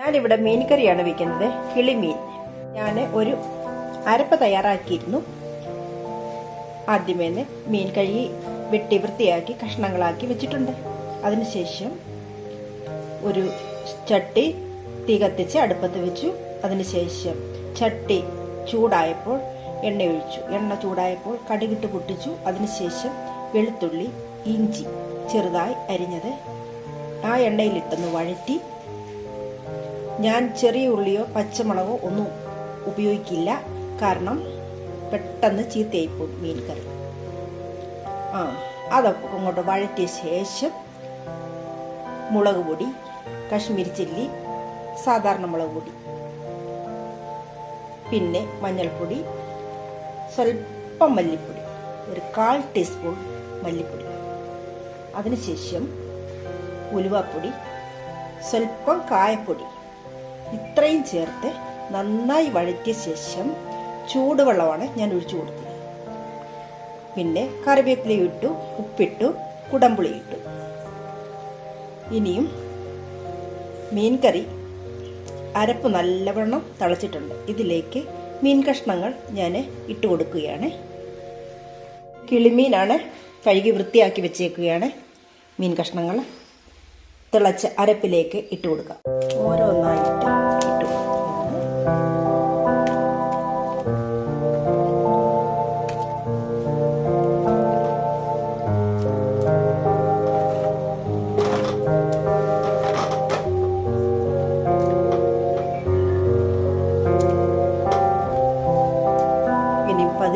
ഞാനിവിടെ മീൻ കറിയാണ് വെക്കുന്നത് കിളിമീൻ. ഞാൻ ഒരു അരപ്പ് തയ്യാറാക്കിയിരുന്നു. ആദ്യമേന്ന് മീൻ കഴുകി വെട്ടി വൃത്തിയാക്കി കഷ്ണങ്ങളാക്കി വെച്ചിട്ടുണ്ട്. അതിനുശേഷം ഒരു ചട്ടി തീ കത്തിച്ച് അടുപ്പത്ത് വെച്ചു. അതിനുശേഷം ചട്ടി ചൂടായപ്പോൾ എണ്ണ ഒഴിച്ചു. എണ്ണ ചൂടായപ്പോൾ കടുകിട്ട് പൊട്ടിച്ചു. അതിനുശേഷം വെളുത്തുള്ളി ഇഞ്ചി ചെറുതായി അരിഞ്ഞത് ആ എണ്ണയിലിട്ടൊന്ന് വഴറ്റി ഞാൻ ചെറിയ ഉള്ളിയോ പച്ചമുളകോ ഒന്നും ഉപയോഗിക്കില്ല. കാരണം പെട്ടെന്ന് ചീത്തയായിപ്പോകും മീൻ കറി ആ അതൊക്കെ അങ്ങോട്ട് വഴറ്റിയ ശേഷം മുളക് പൊടി കശ്മീരി ചില്ലി സാധാരണ മുളക് പൊടി പിന്നെ മഞ്ഞൾപ്പൊടി സ്വല്പം മല്ലിപ്പൊടി ഒരു കാൽ ടീസ്പൂൺ മല്ലിപ്പൊടി. അതിനുശേഷം ഉലുവാപ്പൊടി സ്വല്പം കായപ്പൊടി ഇത്രയും ചേർത്ത് നന്നായി വഴറ്റിയ ശേഷം ചൂടുവെള്ളമാണ് ഞാൻ ഒഴിച്ചു കൊടുത്തത്. പിന്നെ കറിവേപ്പില ഇട്ടു ഉപ്പിട്ടു കുടംപുളി ഇട്ടു. ഇനിയും മീൻ കറി അരപ്പ് നല്ലവണ്ണം തിളച്ചിട്ടുണ്ട്. ഇതിലേക്ക് മീൻ കഷ്ണങ്ങൾ ഞാൻ ഇട്ട് കൊടുക്കുകയാണ്. കിളിമീനാണ് കഴുകി വൃത്തിയാക്കി വെച്ചേക്കുകയാണ്. മീൻ കഷ്ണങ്ങൾ തിളച്ച അരപ്പിലേക്ക് ഇട്ട് കൊടുക്കാം. ഓരോന്നായിട്ട്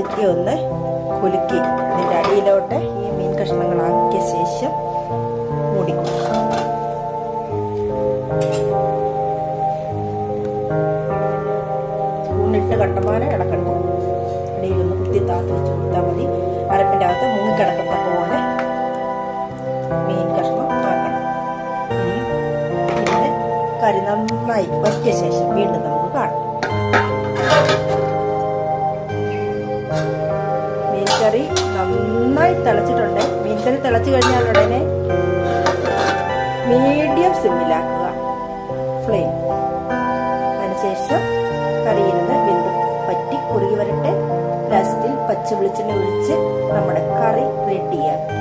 പതുക്കെ ഒന്ന് കുലുക്കി ഇതിന്റെ അടിയിലോട്ട് ഈ മീൻ കഷ്ണങ്ങളാക്കിയ ശേഷം മുടിക്കും സ്പൂണിട്ട് കണ്ടമാനം ഇളക്കണ്ട. അടിയിലൊന്ന് കുത്തി താത്തി വെച്ച് കൊടുത്താൽ മതി. അരപ്പിന്റെ അകത്ത് മുങ്ങിക്കിടക്കത്തക്ക പോലെ മീൻ കഷ്ണം ആക്കണം. ഇത് കരി നന്നായി വറ്റിയ ശേഷം വീണ്ടും നമുക്ക് കാണാം. മീൻകറി നന്നായി തിളച്ചിട്ടുണ്ട്. മീൻകറി തിളച്ചു കഴിഞ്ഞാൽ ഉടനെ മീഡിയം സിമ്മിലാക്കുക ഫ്ലെയിം അതിനുശേഷം കറിയിൽ നിന്ന് വെന്ത് പറ്റി കുറുകി വരട്ടെ. ലാസ്റ്റിൽ പച്ച വെളിച്ചെണ്ണ ഒഴിച്ച് നമ്മുടെ കറി റെഡിയാക്കി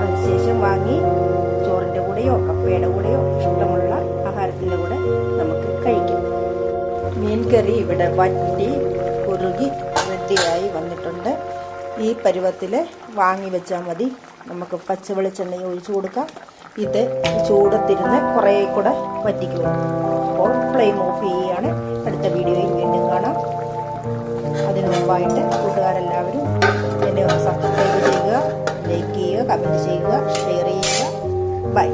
അതിനുശേഷം വാങ്ങി ചോറിന്റെ കൂടെയോ കപ്പയുടെ കൂടെയോ ഇഷ്ടമുള്ള ആഹാരത്തിന്റെ കൂടെ നമുക്ക് കഴിക്കാം. മീൻ കറി ഇവിടെ വറ്റി കുറുകി റെഡിയായി വന്നിട്ടുണ്ട്. ഈ പരുവത്തിൽ വാങ്ങി വെച്ചാൽ മതി. നമുക്ക് പച്ച വെളിച്ചെണ്ണ ഒഴിച്ചു കൊടുക്കാം. ഇത് ചൂടത്തിരുന്ന് കുറേ കൂടെ വറ്റിക്കും അപ്പോൾ ഫ്ലെയിം ഓഫ് ചെയ്യുകയാണ് അടുത്ത വീഡിയോയിൽ വീണ്ടും കാണാം. അതിനു മുമ്പായിട്ട് കൂട്ടുകാരെല്ലാവരും എന്നെ സബ്സ്ക്രൈബ് ചെയ്യുക ലൈക്ക് ചെയ്യുക കമന്റ് ചെയ്യുക ഷെയർ ചെയ്യുക. ബൈ